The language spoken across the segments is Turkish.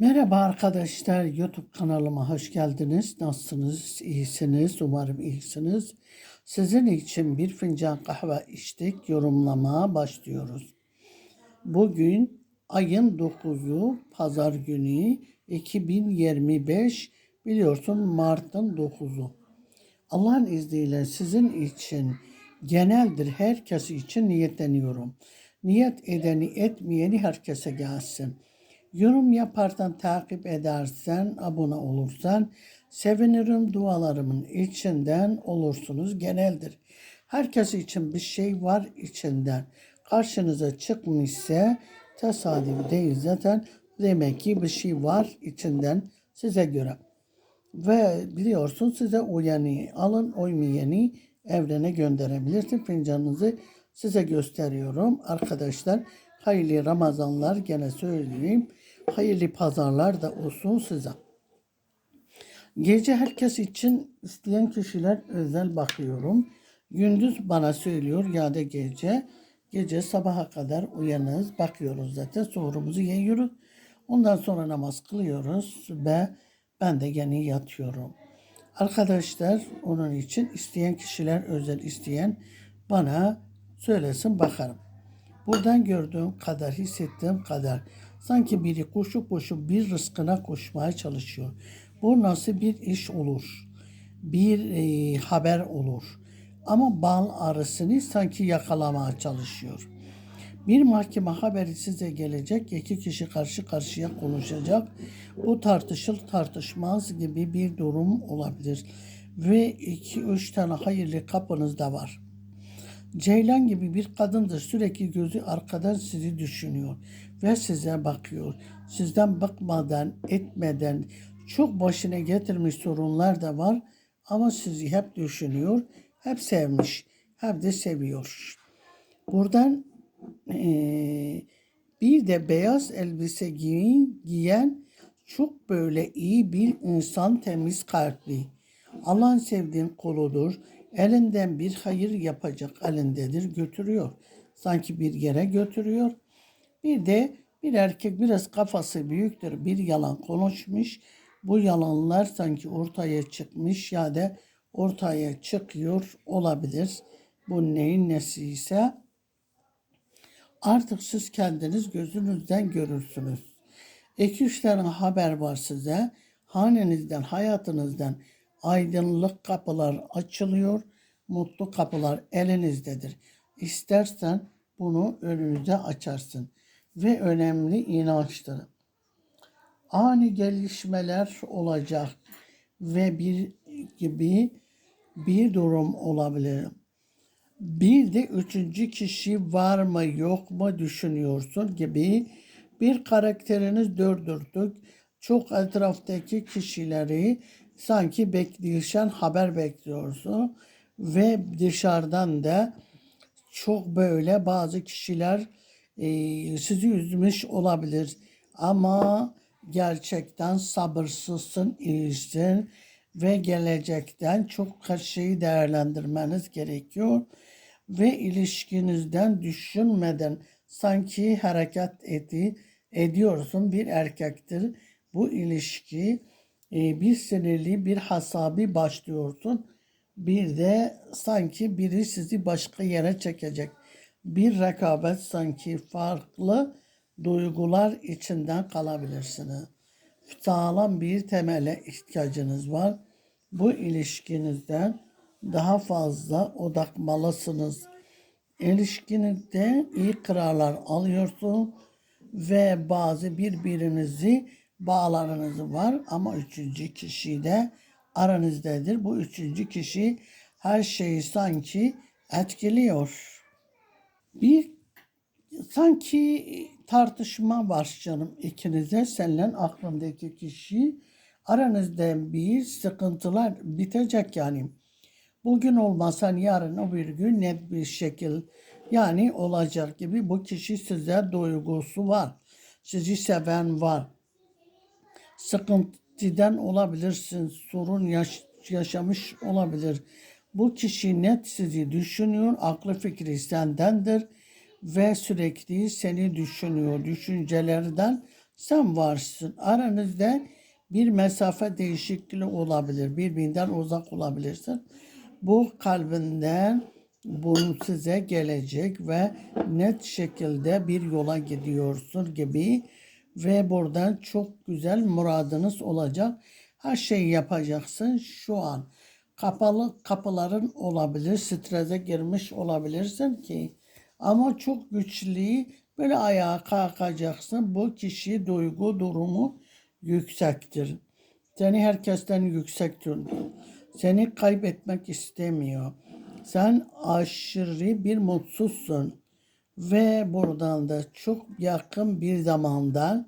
Merhaba arkadaşlar, YouTube kanalıma hoş geldiniz. Nasılsınız? İyisiniz? Umarım iyisiniz. Sizin için bir fincan kahve içtik. Yorumlamaya başlıyoruz. Bugün ayın 9'u, pazar günü 2025, biliyorsun Mart'ın 9'u. Allah'ın izniyle sizin için geneldir herkes için niyetleniyorum. Niyet edeni etmeyeni herkese gelsin. Yorum yaparsan, takip edersen, abone olursan sevinirim. Dualarımın içinden olursunuz. Geneldir. Herkes için bir şey var içinden. Karşınıza çıkmışsa tesadüf değil zaten. Demek ki bir şey var içinden size göre. Ve biliyorsun size uyanı alın, uymayanı evrene gönderebilirsin. Fincanınızı size gösteriyorum. Arkadaşlar hayırlı Ramazanlar gene söyleyeyim. Hayırlı pazarlar da olsun size. Gece herkes için isteyen kişiler özel bakıyorum. Gündüz bana söylüyor ya da gece. Gece sabaha kadar uyanız bakıyoruz zaten. Sorumuzu yiyoruz. Ondan sonra namaz kılıyoruz ve ben de gene yatıyorum. Arkadaşlar onun için isteyen kişiler özel isteyen bana söylesin bakarım. Buradan gördüğüm kadar, hissettiğim kadar sanki biri koşu koşu bir rızkına koşmaya çalışıyor. Bu nasıl bir iş olur? Bir e, haber olur. Ama bal arısını sanki yakalamaya çalışıyor. Bir mahkeme haberi size gelecek. iki kişi karşı karşıya konuşacak. Bu tartışıl tartışmaz gibi bir durum olabilir. Ve iki üç tane hayırlı kapınız da var. Ceylan gibi bir kadındır. Sürekli gözü arkadan sizi düşünüyor ve size bakıyor. Sizden bakmadan, etmeden çok başına getirmiş sorunlar da var ama sizi hep düşünüyor, hep sevmiş, hep de seviyor. Buradan eee, bir de beyaz elbise giyin, giyen çok böyle iyi bir insan, temiz kalpli. Allah'ın sevdiğin kuludur. Elinden bir hayır yapacak elindedir, götürüyor. Sanki bir yere götürüyor. Bir de bir erkek biraz kafası büyüktür, bir yalan konuşmuş. Bu yalanlar sanki ortaya çıkmış ya da ortaya çıkıyor olabilir. Bu neyin nesi ise artık siz kendiniz gözünüzden görürsünüz. İki üç tane haber var size. Hanenizden, hayatınızdan aydınlık kapılar açılıyor. Mutlu kapılar elinizdedir. İstersen bunu önünüze açarsın. Ve önemli inançtır. Ani gelişmeler olacak ve bir gibi bir durum olabilir. Bir de üçüncü kişi var mı yok mu düşünüyorsun gibi bir karakteriniz dördürdük. Çok etraftaki kişileri sanki bekliyorsan haber bekliyorsun ve dışarıdan da çok böyle bazı kişiler e, sizi üzmüş olabilir ama gerçekten sabırsızsın, iyisin ve gelecekten çok her şeyi değerlendirmeniz gerekiyor ve ilişkinizden düşünmeden sanki hareket edi, ediyorsun bir erkektir. Bu ilişki e, bir sinirli bir hasabi başlıyorsun. Bir de sanki biri sizi başka yere çekecek. Bir rekabet sanki farklı duygular içinden kalabilirsiniz. Sağlam bir temele ihtiyacınız var. Bu ilişkinizden daha fazla odakmalısınız. İlişkinizde iyi kararlar alıyorsun ve bazı birbirinizi bağlarınız var ama üçüncü kişi de aranızdadır. Bu üçüncü kişi her şeyi sanki etkiliyor. Bir sanki tartışma var canım ikinize seninle aklındaki kişi aranızda bir sıkıntılar bitecek yani. Bugün olmasan yarın o bir gün net bir şekil yani olacak gibi bu kişi size duygusu var. Sizi seven var. Sıkıntıdan olabilirsin. Sorun yaş- yaşamış olabilir. Bu kişi net sizi düşünüyor. Aklı fikri sendendir ve sürekli seni düşünüyor. Düşüncelerden Sen varsın. Aranızda bir mesafe değişikliği olabilir. Birbirinden uzak olabilirsin. Bu kalbinden bunu size gelecek ve net şekilde bir yola gidiyorsun gibi ve buradan çok güzel muradınız olacak. Her şeyi yapacaksın şu an. Kapalı kapıların olabilir, strese girmiş olabilirsin ki ama çok güçlü böyle ayağa kalkacaksın. Bu kişi duygu durumu yüksektir. Seni herkesten yüksek tutuyor. Seni kaybetmek istemiyor. Sen aşırı bir mutsuzsun. Ve buradan da çok yakın bir zamanda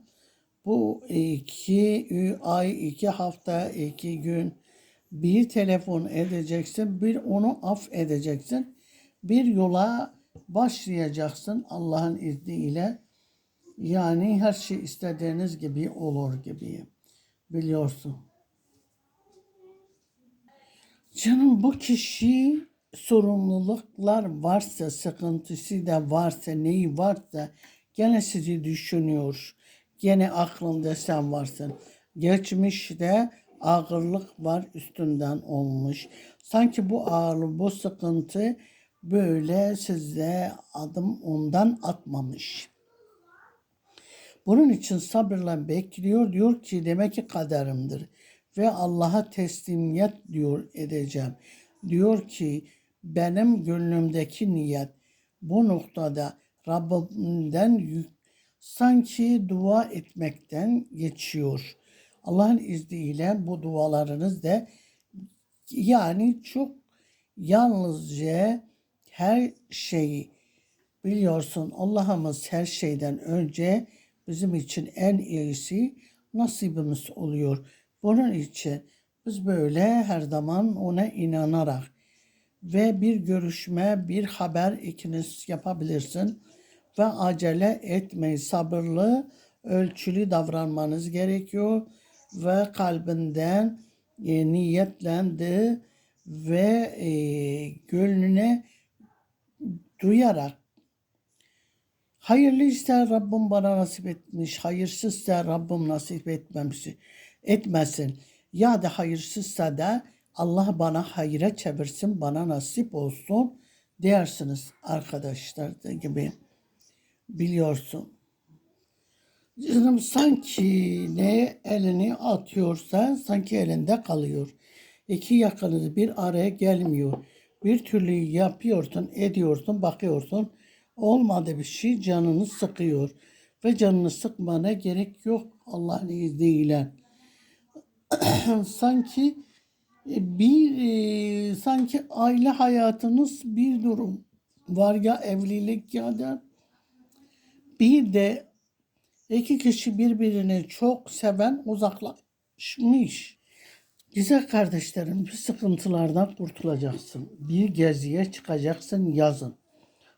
bu iki ay, iki hafta, iki gün bir telefon edeceksin, bir onu af edeceksin. Bir yola başlayacaksın Allah'ın izniyle. Yani her şey istediğiniz gibi olur gibi. Biliyorsun. Canım bu kişi sorumluluklar varsa, sıkıntısı da varsa, neyi varsa gene sizi düşünüyor. Gene aklında sen varsın. Geçmişte ağırlık var üstünden olmuş. Sanki bu ağırlık, bu sıkıntı böyle size adım ondan atmamış. Bunun için sabırla bekliyor. Diyor ki demek ki kaderimdir. Ve Allah'a teslimiyet diyor edeceğim. Diyor ki benim gönlümdeki niyet bu noktada Rabbimden yük, sanki dua etmekten geçiyor. Allah'ın izniyle bu dualarınız da yani çok yalnızca her şeyi biliyorsun Allah'ımız her şeyden önce bizim için en iyisi nasibimiz oluyor. Bunun için biz böyle her zaman ona inanarak ve bir görüşme, bir haber ikiniz yapabilirsin ve acele etmeyin. Sabırlı, ölçülü davranmanız gerekiyor ve kalbinden e, niyetlendi ve e, gönlüne duyarak hayırlı ister Rabbim bana nasip etmiş, hayırsızsa Rabbim nasip etmemiş, etmesin. Ya da hayırsızsa da Allah bana hayra çevirsin, bana nasip olsun dersiniz arkadaşlar gibi. Biliyorsun. Canım sanki ne elini atıyorsa sanki elinde kalıyor. İki yakınız bir araya gelmiyor. Bir türlü yapıyorsun, ediyorsun, bakıyorsun. Olmadı bir şey canını sıkıyor. Ve canını sıkmana gerek yok Allah'ın izniyle. sanki bir e, sanki aile hayatınız bir durum var ya evlilik ya da bir de iki kişi birbirini çok seven uzaklaşmış. Güzel kardeşlerim bu sıkıntılardan kurtulacaksın. Bir geziye çıkacaksın yazın.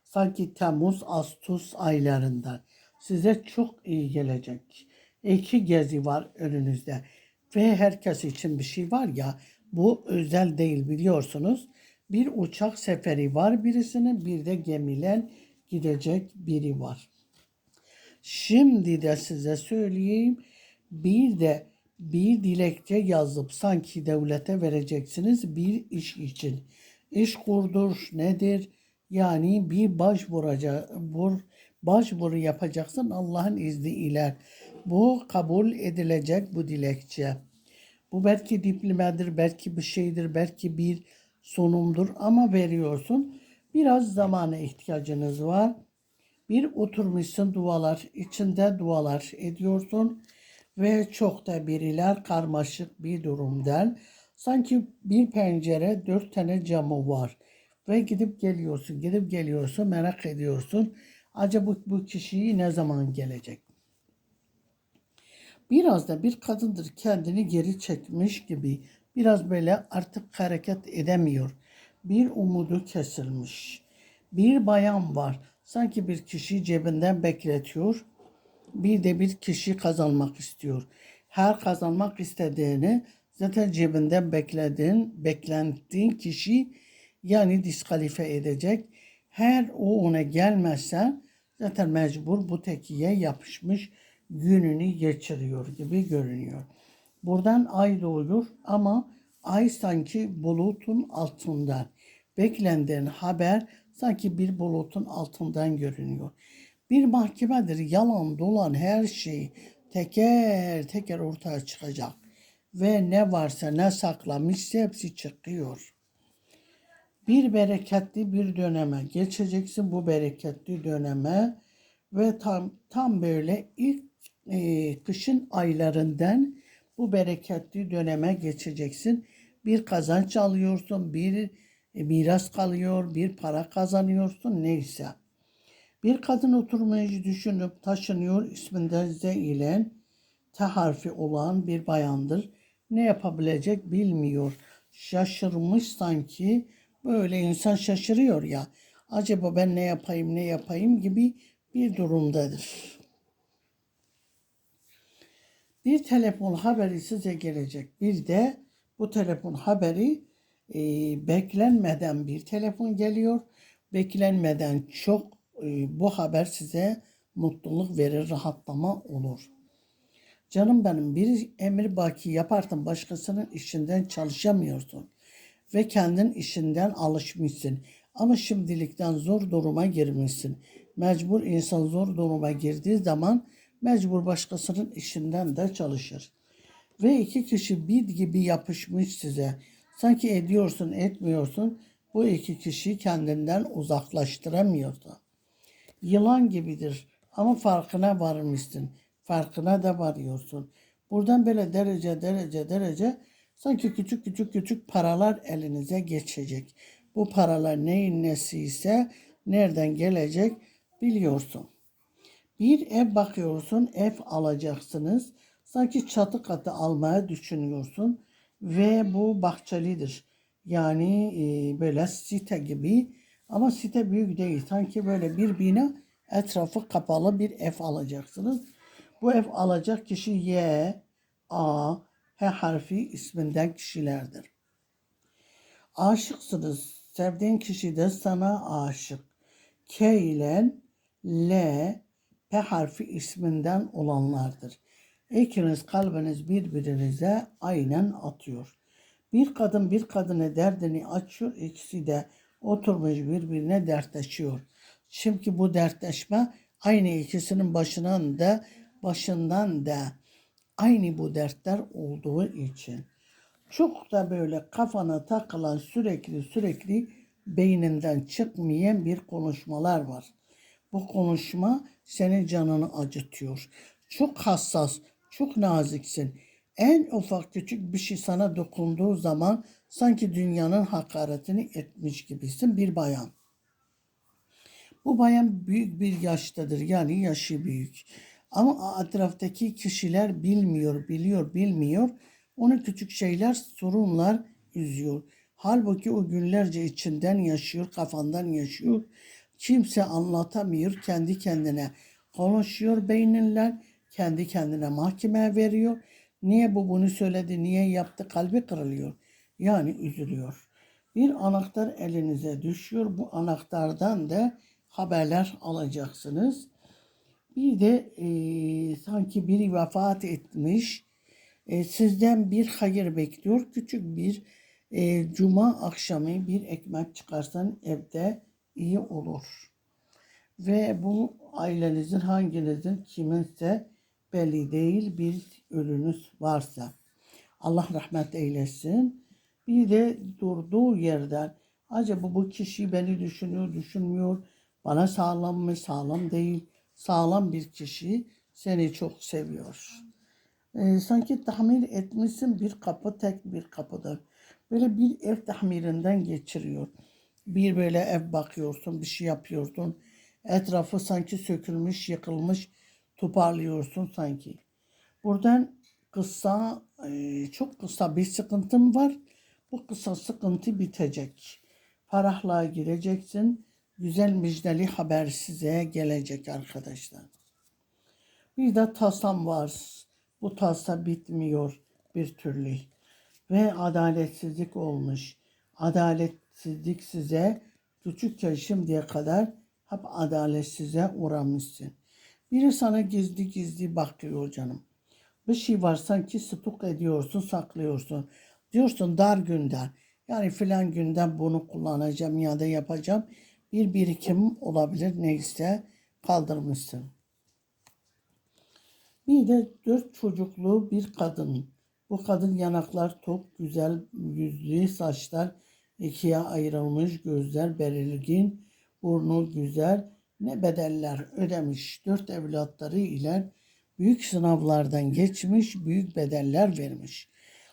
Sanki Temmuz, Ağustos aylarında. Size çok iyi gelecek. İki gezi var önünüzde. Ve herkes için bir şey var ya bu özel değil biliyorsunuz. Bir uçak seferi var birisinin bir de gemilen gidecek biri var. Şimdi de size söyleyeyim. Bir de bir dilekçe yazıp sanki devlete vereceksiniz bir iş için. İş kurdur nedir? Yani bir başvuraca, bur, başvuru yapacaksın Allah'ın izniyle. Bu kabul edilecek bu dilekçe. Bu belki diplomadır, belki bir şeydir, belki bir sunumdur ama veriyorsun. Biraz zamana ihtiyacınız var. Bir oturmuşsun dualar, içinde dualar ediyorsun ve çok da biriler karmaşık bir durumdan. Sanki bir pencere dört tane camı var ve gidip geliyorsun, gidip geliyorsun, merak ediyorsun. Acaba bu, kişiyi ne zaman gelecek? Biraz da bir kadındır kendini geri çekmiş gibi. Biraz böyle artık hareket edemiyor. Bir umudu kesilmiş. Bir bayan var. Sanki bir kişi cebinden bekletiyor. Bir de bir kişi kazanmak istiyor. Her kazanmak istediğini zaten cebinden beklediğin, beklendiğin kişi yani diskalife edecek. Her o ona gelmezse zaten mecbur bu tekiye yapışmış gününü geçiriyor gibi görünüyor. Buradan ay doğuyor ama ay sanki bulutun altından. Beklenen haber sanki bir bulutun altından görünüyor. Bir mahkemedir yalan dolan her şey teker teker ortaya çıkacak. Ve ne varsa ne saklamışsa hepsi çıkıyor. Bir bereketli bir döneme geçeceksin bu bereketli döneme ve tam tam böyle ilk e, kışın aylarından bu bereketli döneme geçeceksin. Bir kazanç alıyorsun, bir e, miras kalıyor, bir para kazanıyorsun neyse. Bir kadın oturmayı düşünüp taşınıyor isminde Z ile T harfi olan bir bayandır. Ne yapabilecek bilmiyor. Şaşırmış sanki böyle insan şaşırıyor ya. Acaba ben ne yapayım ne yapayım gibi bir durumdadır. Bir telefon haberi size gelecek. Bir de bu telefon haberi e, beklenmeden bir telefon geliyor. Beklenmeden çok e, bu haber size mutluluk verir, rahatlama olur. Canım benim bir emir baki yaparsan başkasının işinden çalışamıyorsun ve kendin işinden alışmışsın. Ama şimdilikten zor duruma girmişsin. Mecbur insan zor duruma girdiği zaman mecbur başkasının işinden de çalışır. Ve iki kişi bir gibi yapışmış size. Sanki ediyorsun etmiyorsun. Bu iki kişi kendinden uzaklaştıramıyorsun. Yılan gibidir ama farkına varmışsın. Farkına da varıyorsun. Buradan böyle derece derece derece sanki küçük küçük küçük paralar elinize geçecek. Bu paralar neyin nesi ise nereden gelecek biliyorsun. Bir ev bakıyorsun, ev alacaksınız. Sanki çatı katı almaya düşünüyorsun ve bu bahçelidir. Yani e, böyle site gibi ama site büyük değil. Sanki böyle bir bina etrafı kapalı bir ev alacaksınız. Bu ev alacak kişi Y, A, H harfi isminden kişilerdir. Aşıksınız. Sevdiğin kişi de sana aşık. K ile L, P harfi isminden olanlardır. İkiniz kalbiniz birbirinize aynen atıyor. Bir kadın bir kadına derdini açıyor, ikisi de oturmuş birbirine dertleşiyor. Çünkü bu dertleşme aynı ikisinin başından da başından da aynı bu dertler olduğu için. Çok da böyle kafana takılan sürekli sürekli beyninden çıkmayan bir konuşmalar var. Bu konuşma senin canını acıtıyor. Çok hassas, çok naziksin. En ufak küçük bir şey sana dokunduğu zaman sanki dünyanın hakaretini etmiş gibisin bir bayan. Bu bayan büyük bir yaştadır yani yaşı büyük. Ama etraftaki kişiler bilmiyor, biliyor, bilmiyor. Onu küçük şeyler, sorunlar üzüyor. Halbuki o günlerce içinden yaşıyor, kafandan yaşıyor. Kimse anlatamıyor, kendi kendine konuşuyor beyninle, kendi kendine mahkeme veriyor. Niye bu bunu söyledi, niye yaptı, kalbi kırılıyor. Yani üzülüyor. Bir anahtar elinize düşüyor. Bu anahtardan da haberler alacaksınız. Bir de e, sanki biri vefat etmiş. E, sizden bir hayır bekliyor. Küçük bir e, cuma akşamı bir ekmek çıkarsan evde iyi olur. Ve bu ailenizin hanginizin kiminse belli değil bir ölünüz varsa. Allah rahmet eylesin. Bir de durduğu yerden acaba bu kişi beni düşünüyor, düşünmüyor, bana sağlam mı, sağlam değil, sağlam bir kişi seni çok seviyor. Ee, sanki tahmin etmişsin bir kapı tek bir kapıdır. Böyle bir ev tahmirinden geçiriyor. Bir böyle ev bakıyorsun, bir şey yapıyorsun. Etrafı sanki sökülmüş, yıkılmış, toparlıyorsun sanki. Buradan kısa, e, çok kısa bir sıkıntım var. Bu kısa sıkıntı bitecek. Ferahlığa gireceksin. Güzel müjdeli haber size gelecek arkadaşlar. Bir de tasam var. Bu tasa bitmiyor bir türlü. Ve adaletsizlik olmuş. Adaletsizlik size küçükken şimdiye kadar hep adaletsize uğramışsın. Biri sana gizli gizli bakıyor canım. Bir şey var sanki stok ediyorsun, saklıyorsun. Diyorsun dar günden. Yani filan günden bunu kullanacağım ya da yapacağım. Bir birikim olabilir neyse kaldırmışsın. Bir de dört çocuklu bir kadın. Bu kadın yanaklar top, güzel yüzlü, saçlar ikiye ayrılmış, gözler belirgin, burnu güzel. Ne bedeller ödemiş dört evlatları ile büyük sınavlardan geçmiş, büyük bedeller vermiş.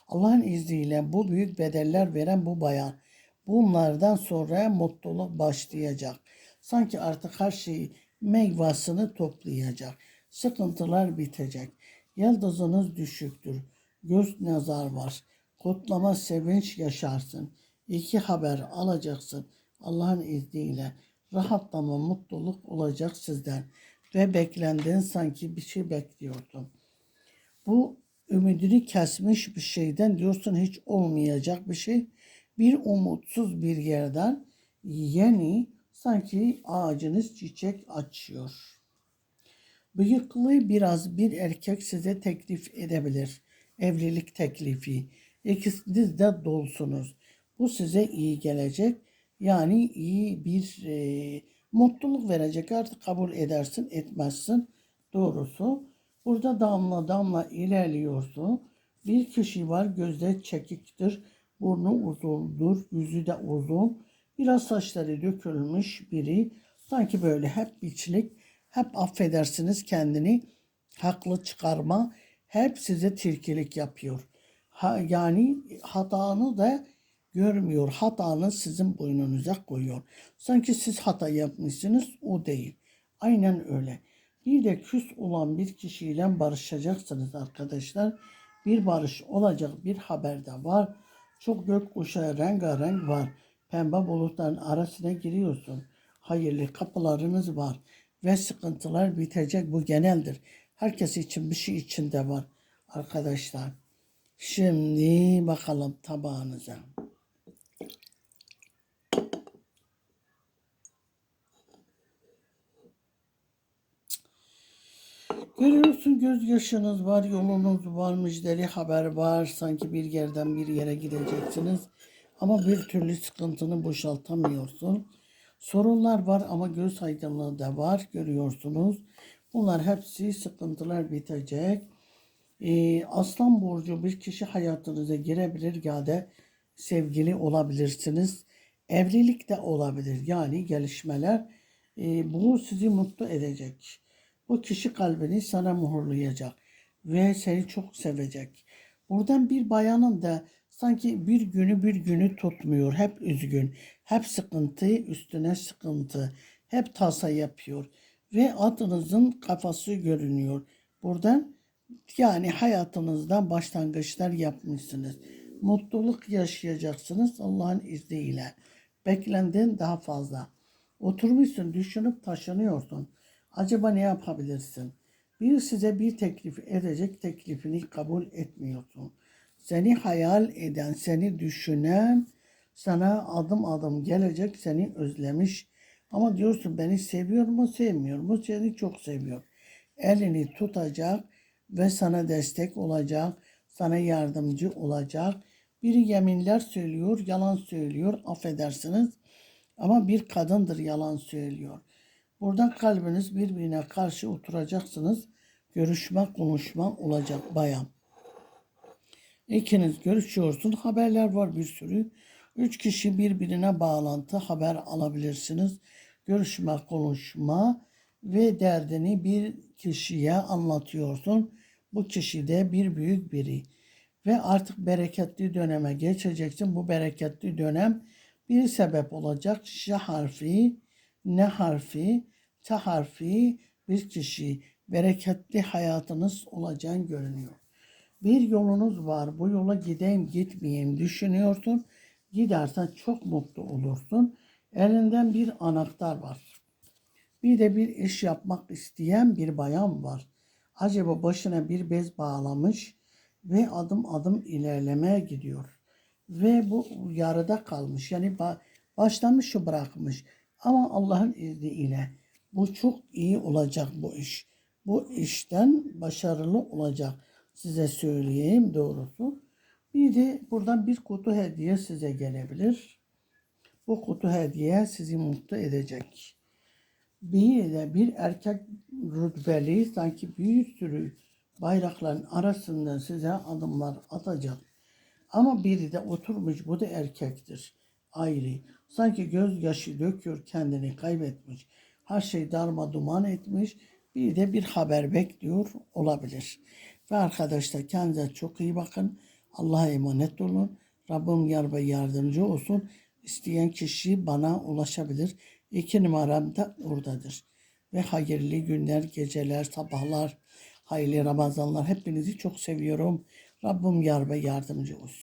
Allah'ın izniyle bu büyük bedeller veren bu bayan bunlardan sonra mutluluk başlayacak. Sanki artık her şey meyvasını toplayacak. Sıkıntılar bitecek. Yıldızınız düşüktür. Göz nazar var. Kutlama sevinç yaşarsın. İki haber alacaksın. Allah'ın izniyle rahatlama, mutluluk olacak sizden. Ve beklendiğin sanki bir şey bekliyordun. Bu ümidini kesmiş bir şeyden diyorsun hiç olmayacak bir şey. Bir umutsuz bir yerden yeni sanki ağacınız çiçek açıyor. Bıyıklı biraz bir erkek size teklif edebilir. Evlilik teklifi. İkiniz de dolsunuz. Bu size iyi gelecek. Yani iyi bir e, mutluluk verecek. Artık kabul edersin, etmezsin. Doğrusu. Burada damla damla ilerliyorsun. Bir kişi var gözde çekiktir. Burnu uzundur, yüzü de uzun. Biraz saçları dökülmüş biri. Sanki böyle hep biçlik, hep affedersiniz kendini haklı çıkarma. Hep size tilkilik yapıyor. Ha, yani hatanı da görmüyor. Hatanı sizin boynunuza koyuyor. Sanki siz hata yapmışsınız, o değil. Aynen öyle. Bir de küs olan bir kişiyle barışacaksınız arkadaşlar. Bir barış olacak bir haber de var. Çok gökkuşağı rengarenk var. Pembe bulutların arasına giriyorsun. Hayırlı kapılarınız var. Ve sıkıntılar bitecek. Bu geneldir. Herkes için bir şey içinde var arkadaşlar. Şimdi bakalım tabağınıza. Görüyorsun gözyaşınız var, yolunuz var, müjdeli haber var. Sanki bir yerden bir yere gideceksiniz. Ama bir türlü sıkıntını boşaltamıyorsun. Sorunlar var ama göz aydınlığı da var görüyorsunuz. Bunlar hepsi sıkıntılar bitecek. Ee, Aslan burcu bir kişi hayatınıza girebilir ya da sevgili olabilirsiniz. Evlilik de olabilir. Yani gelişmeler e, bu sizi mutlu edecek. Bu kişi kalbini sana muhurlayacak ve seni çok sevecek. Buradan bir bayanın da sanki bir günü bir günü tutmuyor. Hep üzgün, hep sıkıntı üstüne sıkıntı, hep tasa yapıyor ve adınızın kafası görünüyor. Buradan yani hayatınızda başlangıçlar yapmışsınız. Mutluluk yaşayacaksınız Allah'ın izniyle. Beklendiğin daha fazla. Oturmuşsun, düşünüp taşınıyorsun. Acaba ne yapabilirsin? Bir size bir teklif edecek teklifini kabul etmiyorsun. Seni hayal eden, seni düşünen sana adım adım gelecek, seni özlemiş. Ama diyorsun beni seviyor mu, sevmiyor mu? Seni çok seviyor. Elini tutacak ve sana destek olacak, sana yardımcı olacak. Biri yeminler söylüyor, yalan söylüyor, affedersiniz. Ama bir kadındır yalan söylüyor. Buradan kalbiniz birbirine karşı oturacaksınız. Görüşme, konuşma olacak bayan. İkiniz görüşüyorsun. Haberler var bir sürü. Üç kişi birbirine bağlantı haber alabilirsiniz. Görüşme, konuşma ve derdini bir kişiye anlatıyorsun. Bu kişi de bir büyük biri. Ve artık bereketli döneme geçeceksin. Bu bereketli dönem bir sebep olacak. Ş harfi, ne harfi, T harfi bir kişi bereketli hayatınız olacağını görünüyor. Bir yolunuz var. Bu yola gideyim gitmeyeyim düşünüyorsun. Gidersen çok mutlu olursun. Elinden bir anahtar var. Bir de bir iş yapmak isteyen bir bayan var. Acaba başına bir bez bağlamış ve adım adım ilerlemeye gidiyor. Ve bu yarıda kalmış. Yani başlamış bırakmış. Ama Allah'ın izniyle bu çok iyi olacak bu iş. bu işten başarılı olacak. Size söyleyeyim doğrusu. Bir de buradan bir kutu hediye size gelebilir. Bu kutu hediye sizi mutlu edecek. Bir de bir erkek rütbeli sanki bir sürü bayrakların arasında size adımlar atacak. Ama biri de oturmuş bu da erkektir. Ayrı. Sanki gözyaşı döküyor kendini kaybetmiş. Her şey darma duman etmiş. Bir de bir haber bekliyor olabilir. Ve arkadaşlar kendinize çok iyi bakın. Allah'a emanet olun. Rabbim yar ve yardımcı olsun. İsteyen kişi bana ulaşabilir. İki numaram da oradadır. Ve hayırlı günler, geceler, sabahlar, hayırlı Ramazanlar. Hepinizi çok seviyorum. Rabbim yar ve yardımcı olsun.